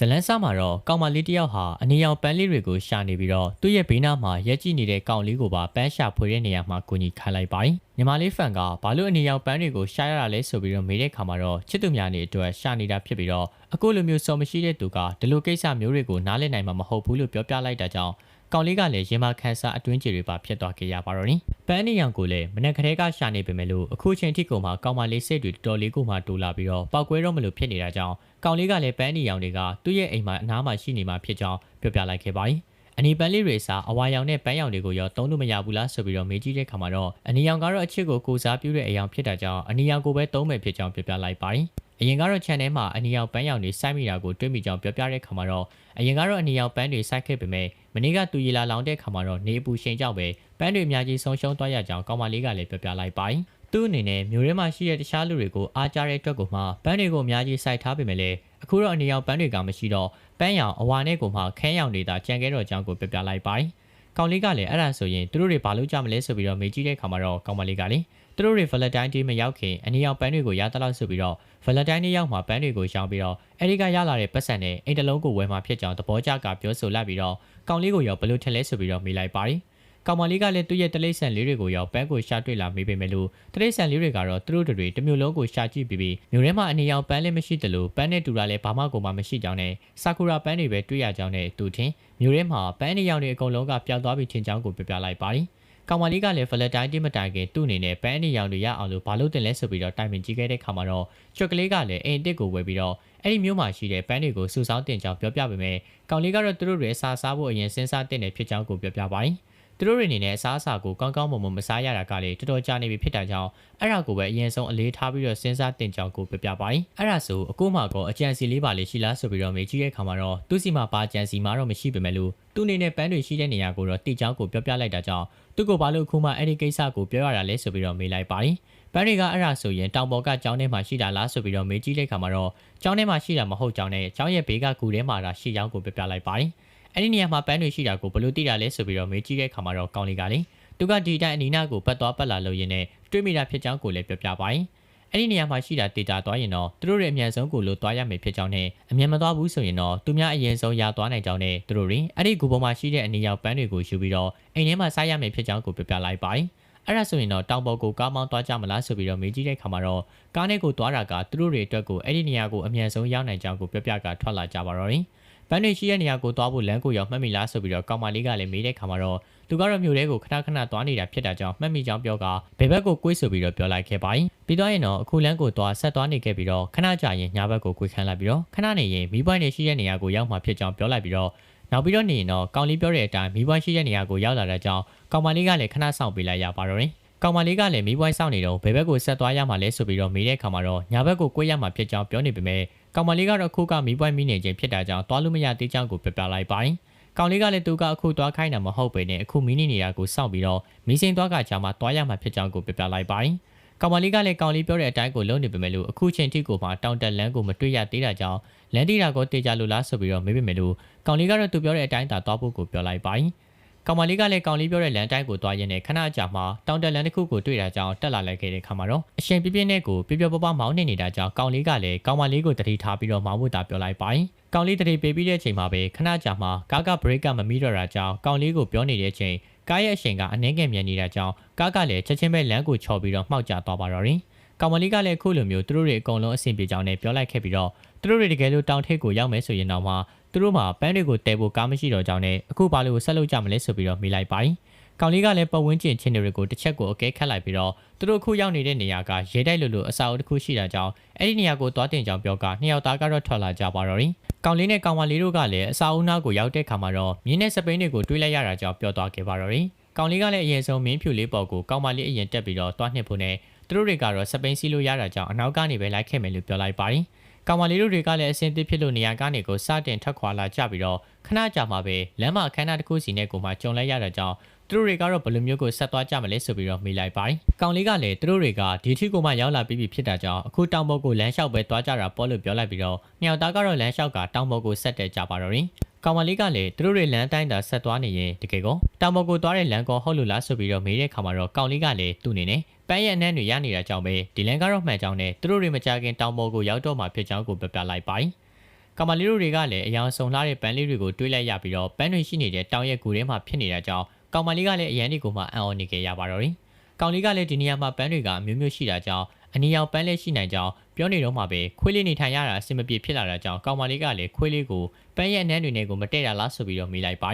ဇလန်းစားမှာတော့ကောင်မလေးတစ်ယောက်ဟာအနီရောင်ပန်းလေးတွေကိုရှာနေပြီးတော့သူ့ရဲ့ဘေးနားမှာရက်ကြည့်နေတဲ့ကောင်လေးကိုပါပန်းရှာဖွေတဲ့နေရာမှာကူညီခိုင်းလိုက်ပါတယ်ညီမလေးဖန်ကဘာလို့အနီရောင်ပန်းတွေကိုရှာရတာလဲဆိုပြီးတော့မေးတဲ့ခါမှာတော့ချစ်သူများနေအတွက်ရှာနေတာဖြစ်ပြီးတော့အခုလိုမျိုးစော်မရှိတဲ့သူကဒီလိုကိစ္စမျိုးတွေကိုနားလည်နိုင်မှာမဟုတ်ဘူးလို့ပြောပြလိုက်တာကြောင့် ကောင်လေးကလည်းရင်မခန်းစားအတွင်းကြီးတွေပါဖြစ်သွားခဲ့ရပါတော့တယ်။ပန်းနေရောင်ကိုလည်းမနက်ကလေးကရှာနေပေမဲ့လို့အခုချိန်ထိကိုမှကောင်မလေးစိတ်တွေတော်တော်လေးကိုမှတူလာပြီးတော့ပောက်ကွဲတော့မလို့ဖြစ်နေတာကြောင့်ကောင်လေးကလည်းပန်းနေရောင်တွေကသူ့ရဲ့အိမ်မှာအနားမှာရှိနေမှာဖြစ်ကြောင်းပြောပြလိုက်ခဲ့ပါတယ်။အနီပန်းလေးတွေစားအဝါရောင်နဲ့ပန်းရောင်တွေကိုရောသုံးလို့မရဘူးလားဆိုပြီးတော့မေးကြည့်တဲ့ခါမှာတော့အနီရောင်ကတော့အချစ်ကိုကိုစားပြုတဲ့အရာဖြစ်တာကြောင့်အနီရောင်ကိုပဲသုံးမယ်ဖြစ်ကြောင်းပြောပြလိုက်ပါတယ်။ အရင်ကတော့ channel မှာအနီရောင်ပန်းရောင်တွေစိုက်မိတာကိုတွေ့မိကြောင်းပြောပြတဲ့ခါမှာတော့အရင်ကတော့အနီရောင်ပန်းတွေစိုက်ခဲ့ပေမဲ့မနေ့ကသူရီလာလောင်တဲ့ခါမှာတော့နေအပူရှိန်ကြောင့်ပဲပန်းတွေအများကြီးဆုံးရှုံးသွားရကြောင်းကောင်မလေးကလည်းပြောပြလိုက်ပါတယ်။သူ့အနေနဲ့မျိုးရဲမှာရှိတဲ့တခြားလူတွေကိုအားကြတဲ့အတွက်ကိုမှပန်းတွေကိုအများကြီးစိုက်ထားပေမဲ့လည်းအခုတော့အနီရောင်ပန်းတွေကမရှိတော့ပန်းရောင်အဝါနဲ့ကိုမှခန်းရောင်တွေသာကြံခဲ့တော့ကြောင်းကိုပြောပြလိုက်ပါတယ်။ကောင်လေးကလည်းအဲ့ဒါဆိုရင်သူတို့တွေဘာလို့ကြမလဲဆိုပြီးတော့မေးကြည့်တဲ့ခါမှာတော့ကောင်မလေးကလည်း သူတို့တွေ Valentine Day မရောက်ခင်အနီရောင်ပန်းတွေကိုရသလောက်ဆိုပြီးတော့ Valentine Day ရောက်မှာပန်းတွေကိုရှောင်ပြီးတော့အဲဒီကရလာတဲ့ပတ်စံနဲ့အိမ်တလုံးကိုဝယ်မှာဖြစ်ကြောင်းသဘောကျကပြောဆိုလိုက်ပြီးတော့ကောင်လေးကိုရောဘလို့ထက်လဲဆိုပြီးတော့မေးလိုက်ပါတယ်။ကောင်မလေးကလည်းသူ့ရဲ့တလိษံလေးတွေကိုရောပန်းကိုရှာတွေ့လာမေးပေမဲ့လို့တလိษံလေးတွေကတော့သူတို့တွေတမျိုးလုံးကိုရှာကြည့်ပြီးပြီးမြို့ထဲမှာအနေရောင်ပန်းလည်းမရှိသလိုပန်းနဲ့တူတာလည်းဘာမှကိုမှမရှိကြောင်းနဲ့ဆာကူရာပန်းတွေပဲတွေ့ရကြောင်းနဲ့သူထင်မြို့ထဲမှာပန်းနေရောင်တွေအကုန်လုံးကပျောက်သွားပြီထင်ကြောင်းကိုပြပြလိုက်ပါတယ်။ ကောင်မလေးကလည်း Valentine Day မတိုင်ခင်သူ့အနေနဲ့ပန်းနေရောင်တွေရအောင်လို့ဘာလို့တင်လဲဆိုပြီးတော့တိုင်ပင်ကြည့်ခဲ့တဲ့ခါမှာတော့ချွတ်ကလေးကလည်းအိမ်တစ်ကိုဝယ်ပြီးတော့အဲ့ဒီမျိုးမှာရှိတဲ့ပန်းတွေကိုစုဆောင်းတင်ကြောင်းပြောပြပေးမယ်။ကောင်လေးကတော့သူတို့တွေအစာစားဖို့အရင်စဉ်းစားတင်တယ်ဖြစ်ကြောင်းကိုပြောပြပါတယ်။ သူတို့တွေအနေနဲ့အစားအစာကိုကောင်းကောင်းမွန်မွန်မစားရတာကလည်းတော်တော်ကြာနေပြီဖြစ်တာကြောင့်အဲ့ဒါကိုပဲအရင်ဆုံးအလေးထားပြီးတော့စဉ်းစားတင်ကြောင်းကိုပြပြပါတယ်။အဲ့ဒါဆိုအခုမှကောအကြံစီလေးပါလေးရှိလားဆိုပြီးတော့မေးကြည့်တဲ့ခါမှာတော့သူစီမှာပါကြံစီမှာတော့မရှိပေမဲ့လို့သူအနေနဲ့ပန်းတွေရှိတဲ့နေရာကိုတော့တိကြောင်းကိုပြောပြလိုက်တာကြောင့်သူကဘာလို့အခုမှအဲ့ဒီကိစ္စကိုပြောရတာလဲဆိုပြီးတော့မေးလိုက်ပါတယ်။ပန်းတွေကအဲ့ဒါဆိုရင်တောင်ပေါ်ကကျောင်းထဲမှာရှိတာလားဆိုပြီးတော့မေးကြည့်တဲ့ခါမှာတော့ကျောင်းထဲမှာရှိတာမဟုတ်ကြောင်းနဲ့ကျောင်းရဲ့ဘေးကကူထဲမှာတာရှိကြောင်းကိုပြပြလိုက်ပါတယ်။ အဲ့ဒီနေရာမှာပန်းတွေရှိတာကိုဘယ်လိုသိတာလဲဆိုပြီးတော့မေးကြည့်တဲ့ခါမှာတော့ကောင်းလေးကလေသူကဒီတိုင်းအနီနာကိုပတ်သွားပတ်လာလို့ရင်းနဲ့တွေးမိတာဖြစ်ကြောင်းကိုလည်းပြောပြပါတယ်။အဲ့ဒီနေရာမှာရှိတာဒေတာသွားရင်တော့သူတို့ရဲ့အမြန်ဆုံးကိုလို့သွားရမယ်ဖြစ်ကြောင်းနဲ့အမြန်မသွားဘူးဆိုရင်တော့သူများအရင်ဆုံးရသွားနိုင်ကြောင်းနဲ့သူတို့တွေအဲ့ဒီဂူပေါ်မှာရှိတဲ့အနီရောက်ပန်းတွေကိုယူပြီးတော့အိမ်ထဲမှာစားရမယ်ဖြစ်ကြောင်းကိုပြောပြလိုက်ပါတယ်။အဲ့ဒါဆိုရင်တော့တောင်ပေါ်ကိုကားမောင်းသွားကြမလားဆိုပြီးတော့မေးကြည့်တဲ့ခါမှာတော့ကားနဲ့ကိုသွားတာကသူတို့တွေအတွက်ကိုအဲ့ဒီနေရာကိုအမြန်ဆုံးရောက်နိုင်ကြောင်းကိုပြောပြကထွက်လာကြပါတော့တယ်။ ပန်းတွေရှိတဲ့နေရာကိုသွားဖို့လမ်းကိုရောက်မှတ်မိလားဆိုပြီးတော့ကောင်မလေးကလည်းမေးတဲ့ခါမှာတော့သူကတော့မြို့ထဲကိုခဏခဏသွားနေတာဖြစ်တာကြောင့်မှတ်မိကြောင်းပြောကဘယ်ဘက်ကိုကွေးဆိုပြီးတော့ပြောလိုက်ခဲ့ပါတယ်။ပြီးတော့ရင်တော့အခုလမ်းကိုသွားဆက်သွားနေခဲ့ပြီးတော့ခဏကြာရင်ညာဘက်ကိုကွေးခန်းလိုက်ပြီးတော့ခဏနေရင်မိပွိုင်းနေရှိတဲ့နေရာကိုရောက်မှဖြစ်ကြောင်းပြောလိုက်ပြီးတော့နောက်ပြီးတော့နေရင်တော့ကောင်လေးပြောတဲ့အတိုင်းမိပွိုင်းရှိတဲ့နေရာကိုရောက်လာတဲ့ကြောင့်ကောင်မလေးကလည်းခဏဆောင်ပေးလိုက်ရပါတော့တယ်။ ကောင်မလေးကလည်းမိပွိုင်းဆောင်နေတော့ဘယ်ဘက်ကိုဆက်သွားရမှာလဲဆိုပြီးတော့မေးတဲ့အခါမှာတော့ညာဘက်ကိုကွေးရမှာဖြစ်ကြောင်းပြောနေပေမဲ့ကောင်မလေးကတော့အခုကမိပွိုင်းမိနေခြင်းဖြစ်တာကြောင့်သွားလို့မရသေးကြောင်းကိုပြပြလိုက်ပါတယ်။ကောင်လေးကလည်းသူကအခုသွားခိုင်းတာမဟုတ်ပေနဲ့အခုမီးနေနေတာကိုစောင့်ပြီးတော့မီးစိန်သွားကကြာမှသွားရမှာဖြစ်ကြောင်းကိုပြပြလိုက်ပါတယ်။ကောင်မလေးကလည်းကောင်လေးပြောတဲ့အတိုင်းကိုလုံးနေပေမဲ့လို့အခုချိန်ထိကိုမှတောင်တက်လန်းကိုမတွေ့ရသေးတာကြောင့်လန်တီတာကိုတေချာလို့လားဆိုပြီးတော့မေးပေမဲ့လို့ကောင်လေးကတော့သူပြောတဲ့အတိုင်းသာသွားဖို့ကိုပြောလိုက်ပါတယ်။ ကောင်မလေးကလည်းကောင်လေးပြောတဲ့လန်တိုင်းကိုသွားရင်းနဲ့ခဏကြာမှတောင်တက်လန်တစ်ခုကိုတွေ့တာကြောင့်တက်လာလိုက်ခဲ့တဲ့ခါမှာတော့အရှင်ပြပြနဲ့ကိုပြပြပပမောင်းနေနေတာကြောင့်ကောင်လေးကလည်းကောင်မလေးကိုတတိထားပြီးတော့မောင်းဖို့တာပြောလိုက်ပါတယ်။ကောင်လေးတတိပေးပြီးတဲ့အချိန်မှာပဲခဏကြာမှကားကဘရိတ်ကမမီးတော့တာကြောင့်ကောင်လေးကိုပြောနေတဲ့အချိန်ကားရဲ့အရှင်ကအနှဲငယ်မြန်နေတာကြောင့်ကားကလည်းချက်ချင်းပဲလမ်းကိုချော်ပြီးတော့မှောက်ကျသွားပါတော့တယ်။ကောင်မလေးကလည်းခုလိုမျိုးသူတို့တွေအကုန်လုံးအဆင်ပြေကြောင်းနဲ့ပြောလိုက်ခဲ့ပြီးတော့သူတို့တွေတကယ်လို့တောင်ထိပ်ကိုရောက်မယ်ဆိုရင်တော့မှ သူတို့မှာပန်းတွေကိုတဲဖို့ကားမရှိတော့ကြောင်းနဲ့အခုဘာလို့ဆက်လုပ်ကြမလဲဆိုပြီးတော့မေးလိုက်ပါတယ်။ကောင်လေးကလည်းပတ်ဝန်းကျင်ချင်းတွေကိုတစ်ချက်ကိုအကဲခတ်လိုက်ပြီးတော့သူတို့အခုရောက်နေတဲ့နေရာကရေတိုက်လိုလိုအစာအုပ်တစ်ခုရှိတာကြောင့်အဲ့ဒီနေရာကိုသွားတင်ကြောင်းပြောကနှစ်ယောက်သားကတော့ထွက်လာကြပါတော့တယ်။ကောင်လေးနဲ့ကောင်မလေးတို့ကလည်းအစာအုပ်နားကိုရောက်တဲ့ခါမှာတော့မြင်းနဲ့စပိန်တွေကိုတွေးလိုက်ရတာကြောင့်ပြောသွားခဲ့ပါတော့တယ်။ကောင်လေးကလည်းအရင်ဆုံးမင်းဖြူလေးပေါ်ကိုကောင်မလေးအရင်တက်ပြီးတော့သွားနှစ်ဖို့နဲ့သူတို့တွေကတော့စပိန်စီလို့ရတာကြောင့်အနောက်ကနေပဲလိုက်ခဲ့မယ်လို့ပြောလိုက်ပါတယ်။ ကောင်မလေးတို့တွေကလည်းအဆင်သစ်ဖြစ်လို့နေရာကနေကိုစတင်ထွက်ခွာလာကြပြီးတော့ခဏကြာမှပဲလမ်းမအခမ်းအနားတစ်ခုစီနဲ့ကိုမှကြုံလိုက်ရတဲ့ကြောင့်သူတို့တွေကတော့ဘယ်လိုမျိုးကိုဆက်သွားကြမလဲဆိုပြီးတော့မေးလိုက်ပါတယ်။ကောင်လေးကလည်းသူတို့တွေကဒီထိကိုမှရောက်လာပြီးပြီဖြစ်တာကြောင့်အခုတောင်ပေါ်ကိုလမ်းလျှောက်ပဲသွားကြတာပေါ့လို့ပြောလိုက်ပြီးတော့မြောက်သားကတော့လမ်းလျှောက်ကတောင်ပေါ်ကိုဆက်တက်ကြပါတော့တယ်။ကောင်မလေးကလည်းသူတို့တွေလမ်းတိုင်းသာဆက်သွားနေရင်တကယ်ကောတောင်ပေါ်ကိုသွားတဲ့လမ်းကောဟုတ်လို့လားဆိုပြီးတော့မေးတဲ့ခါမှာတော့ကောင်လေးကလည်းသူ့အနေနဲ့ ပန်းရဲ့အနှံ့တွေရနေတာကြောင့်ပဲဒီလန်ကတော့မှန်ကြောင်းနဲ့သူတို့တွေမကြခင်တောင်ပေါ်ကိုရောက်တော့မှဖြစ်ကြောင်းကိုပြပြလိုက်ပါတယ်။ကောင်မလေးတို့တွေကလည်းအယောင်စုံလာတဲ့ပန်းလေးတွေကိုတွေးလိုက်ရပြီးတော့ပန်းတွေရှိနေတဲ့တောင်ရဲ့ကူထဲမှာဖြစ်နေတာကြောင့်ကောင်မလေးကလည်းအရန်ဒီကိုမှအံ့ဩနေကြရပါတော့တယ်။ကောင်လေးကလည်းဒီနေရာမှာပန်းတွေကအမျိုးမျိုးရှိတာကြောင့်အနီရောင်ပန်းလေးရှိနိုင်ကြောင်းပြောနေတော့မှပဲခွေးလေးနေထိုင်ရတာအဆင်မပြေဖြစ်လာတာကြောင့်ကောင်မလေးကလည်းခွေးလေးကိုပန်းရဲ့အနှမ်းတွေနဲ့ကိုမတည့်တာလားဆိုပြီးတော့မိလိုက်ပါ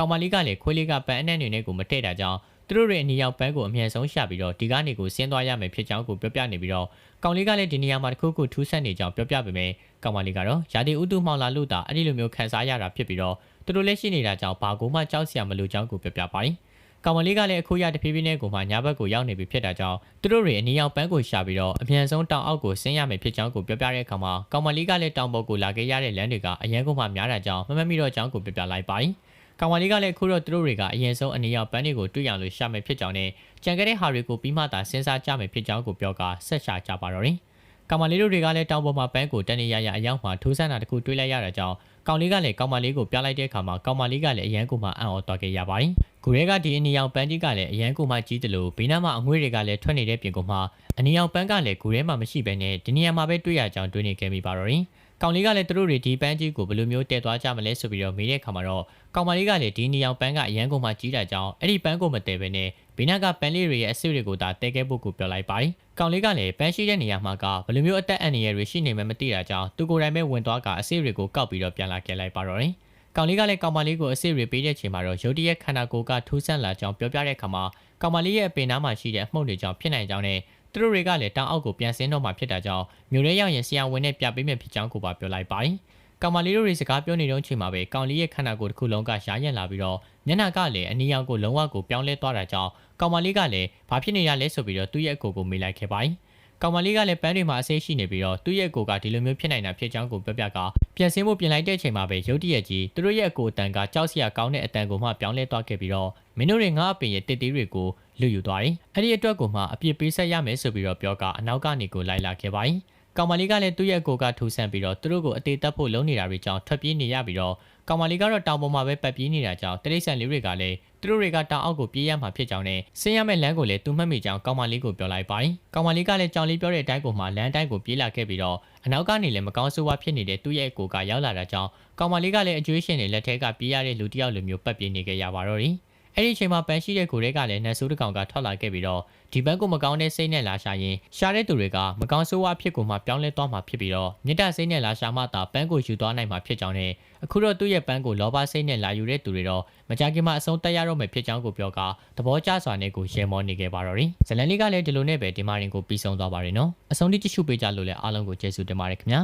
တယ်။ကောင်မလေးကလည်းခွေးလေးကပန်းအနှမ်းတွေနဲ့ကိုမတည့်တာကြောင့်သူတို့ရဲ့အနီရောင်ပန်းကိုအမြန်ဆုံးရှာပြီးတော့ဒီကနေကိုဆင်းသွားရမယ်ဖြစ်ကြောင်းကိုပြောပြနေပြီးတော့ကောင်လေးကလည်းဒီနေရာမှာတစ်ခုခုထူးဆန်းနေကြောင်းပြောပြပေမဲ့ကောင်မလေးကတော့ရာသီဥတုမှောင်လာလို့တာအဲ့ဒီလိုမျိုးခံစားရတာဖြစ်ပြီးတော့သူတို့လည်းရှိနေတာကြောင့်ဘာကိုမှကြောက်စရာမလိုကြောင်းကိုပြောပြပါတယ်။ကောင်မလေးကလည်းအခုရတဖြည်းဖြည်းနဲ့ကိုမှညာဘက်ကိုရောက်နေပြီဖြစ်တာကြောင့်သူတို့တွေအနီရောင်ပန်းကိုရှာပြီးတော့အမြန်ဆုံးတောင်အောက်ကိုဆင်းရမယ်ဖြစ်ကြောင်းကိုပြောပြတဲ့အခါမှာကောင်မလေးကလည်းတောင်ပေါ်ကိုလာခဲ့ရတဲ့လမ်းတွေကအရန်ကုန်မှများတာကြောင့်မမမိတော့ကြောင်းကိုပြောပြလိုက်ပါတယ်။ ကောင်မလေးကလည်းအခုတော့သူတို့တွေကအရင်ဆုံးအနီရောင်ပန်းတွေကိုတွေ့ရလို့ရှာမယ်ဖြစ်ကြောင်းနဲ့ကြံခဲ့တဲ့ဟာတွေကိုပြီးမှသာစဉ်းစားကြမယ်ဖြစ်ကြောင်းကိုပြောကဆက်ရှာကြပါတော့တယ်။ကောင်မလေးတို့တွေကလည်းတောင်ပေါ်မှာပန်းကိုတန်နေရရအရောက်မှထိုးဆန်းတာတခုတွေးလိုက်ရတာကြောင့်ကောင်လေးကလည်းကောင်မလေးကိုပြလိုက်တဲ့အခါမှာကောင်မလေးကလည်းအရန်ကိုမှအံ့ဩသွားခဲ့ရပါတယ်။ကိုရဲကဒီအနီရောင်ပန်းကြီးကလည်းအရန်ကိုမှကြီးတယ်လို့ဘေးနားမှာအငွေ့တွေကလည်းထွက်နေတဲ့ပြင်ကုန်မှာအနီရောင်ပန်းကလည်းကိုရဲမှာမရှိဘဲနဲ့ဒီနေရာမှာပဲတွေ့ရကြောင်းတွေးနေခဲ့မိပါတော့တယ်။ ကောင်လေးကလည်းသူတို့တွေဒီပန်းကြီးကိုဘယ်လိုမျိုးတည်သွားကြမလဲဆိုပြီးတော့မေးတဲ့အခါမှာတော့ကောင်မလေးကလည်းဒီနီယောင်ပန်းကအရန်ကုန်မှကြီးတာကြောင့်အဲ့ဒီပန်းကိုမတည်ပဲနဲ့ဘေးနားကပန်းလေးတွေရဲ့အဆစ်တွေကိုသာတည်ခဲ့ဖို့ကိုပြောလိုက်ပါတယ်။ကောင်လေးကလည်းပန်းရှိတဲ့နေရာမှာကဘယ်လိုမျိုးအသက်အန္တရာယ်တွေရှိနေမှမသိတာကြောင့်သူကိုယ်တိုင်ပဲဝင်သွားကအဆစ်တွေကိုကောက်ပြီးတော့ပြန်လာခဲ့လိုက်ပါတော့တယ်။ကောင်လေးကလည်းကောင်မလေးကိုအစ်စ်တွေပေးတဲ့ချိန်မှာတော့ရုတ်တရက်ခန္ဓာကိုယ်ကထူးဆန်းလာကြောင်းပြောပြတဲ့အခါမှာကောင်မလေးရဲ့အပင်နားမှာရှိတဲ့အမှုန့်တွေကြောင့်ဖြစ်နိုင်ကြောင်းနဲ့ သူတို့တွေကလည်းတောင်အောက်ကိုပြန်ဆင်းတော့မှဖြစ်တာကြောင့်မြို့ရဲရောက်ရင်ဆရာဝန်နဲ့ပြပေးမယ်ဖြစ်ကြောင်းကိုပါပြောလိုက်ပါတယ်။ကောင်မလေးတို့တွေစကားပြောနေတော့ချိန်မှာပဲကောင်လေးရဲ့ခန္ဓာကိုယ်တစ်ခုလုံးကရှားရက်လာပြီးတော့မျက်နှာကလည်းအနီရောင်ကိုလုံးဝကိုပြောင်းလဲသွားတာကြောင့်ကောင်မလေးကလည်းဘာဖြစ်နေရလဲဆိုပြီးတော့သူ့ရဲ့အကိုကိုမေးလိုက်ခဲ့ပါတယ်။ကောင်မလေးကလည်းပန်းတွေမှာအဆေးရှိနေပြီးတော့သူ့ရဲ့အကိုကဒီလိုမျိုးဖြစ်နိုင်တာဖြစ်ကြောင်းကိုပြောပြကပြန်ဆင်းဖို့ပြင်လိုက်တဲ့ချိန်မှာပဲရုတ်တရက်ကြီးသူတို့ရဲ့အကိုအတန်ကကြောက်စရာကောင်းတဲ့အတန်ကိုမှပြောင်းလဲသွားခဲ့ပြီးတော့မင်းတို့တွေငါအပင်ရဲ့တစ်သေးတွေကို လူယူသွားတယ်။အဲ့ဒီအတွက်ကိုမှအပြစ်ပေးဆက်ရမယ်ဆိုပြီးတော့ပြောကအနောက်ကနေကိုလိုက်လာခဲ့ပါတယ်။ကောင်မလေးကလည်းသူ့ရဲ့အကိုကထူဆန်ပြီးတော့သူတို့ကိုအသေးသက်ဖို့လုံးနေတာတွေကြောင့်ထွက်ပြေးနေရပြီးတော့ကောင်မလေးကတော့တောင်ပေါ်မှာပဲပတ်ပြေးနေတာကြောင့်တရိတ်ဆန်လေးတွေကလည်းသူတို့တွေကတောင်အောက်ကိုပြေးရမှာဖြစ်ကြောင်းနဲ့ဆင်းရမယ့်လမ်းကိုလည်းသူမှတ်မိကြောင်းကောင်မလေးကိုပြောလိုက်ပါတယ်။ကောင်မလေးကလည်းကြောင်လေးပြောတဲ့အတိုင်းကိုမှလမ်းတိုင်းကိုပြေးလာခဲ့ပြီးတော့အနောက်ကနေလည်းမကောင်းဆိုးဝါးဖြစ်နေတဲ့သူ့ရဲ့အကိုကရောက်လာတာကြောင့်ကောင်မလေးကလည်းအကျွေးရှင်တွေလက်ထက်ကပြေးရတဲ့လူတစ်ယောက်လိုမျိုးပတ်ပြေးနေခဲ့ရပါတော့တယ်။ အဲ့ဒီအချိန်မှာပန်းရှိတဲ့ကိုတွေကလည်းနတ်ဆိုးတစ်ကောင်ကထွက်လာခဲ့ပြီးတော့ဒီဘက်ကိုမကောင်းတဲ့စိတ်နဲ့လာရှာရင်ရှာတဲ့သူတွေကမကောင်းဆိုးဝါးဖြစ်ကိုမှပြောင်းလဲသွားမှာဖြစ်ပြီးတော့မြစ်တစိတ်နဲ့လာရှာမှသာပန်းကိုယူသွားနိုင်မှာဖြစ်ကြောင်းနဲ့အခုတော့သူ့ရဲ့ပန်းကိုလောဘစိတ်နဲ့လာယူတဲ့သူတွေတော့မကြခင်မှာအဆုံးတက်ရတော့မယ်ဖြစ်ကြောင်းကိုပြောကသဘောကျစွာနဲ့ကိုရှယ်မောနေခဲ့ပါတော့တယ်ဇလန်လေးကလည်းဒီလိုနဲ့ပဲဒီမာရင်ကိုပြီးဆုံးသွားပါတယ်နော်အဆုံးထိကြည့်ရှုပေးကြလို့လည်းအားလုံးကိုကျေးဇူးတင်ပါတယ်ခင်ဗျာ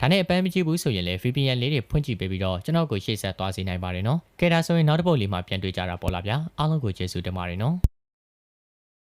ဒါနဲ့အပန်းမကြည့်ဘူးဆိုရင်လည်း VPN လေးတွေဖွင့်ကြည့်ပေးပြီးတော့ကျွန်တော်ကိုရှေ့ဆက်သွားစေနိုင်ပါတယ်နော်။ကဲဒါဆိုရင်နောက်တစ်ပုတ်လေးမှာပြန်တွေ့ကြတာပေါ်လာဗျာ။အားလုံးကိုကျေးဇူးတင်ပါတယ်နော်။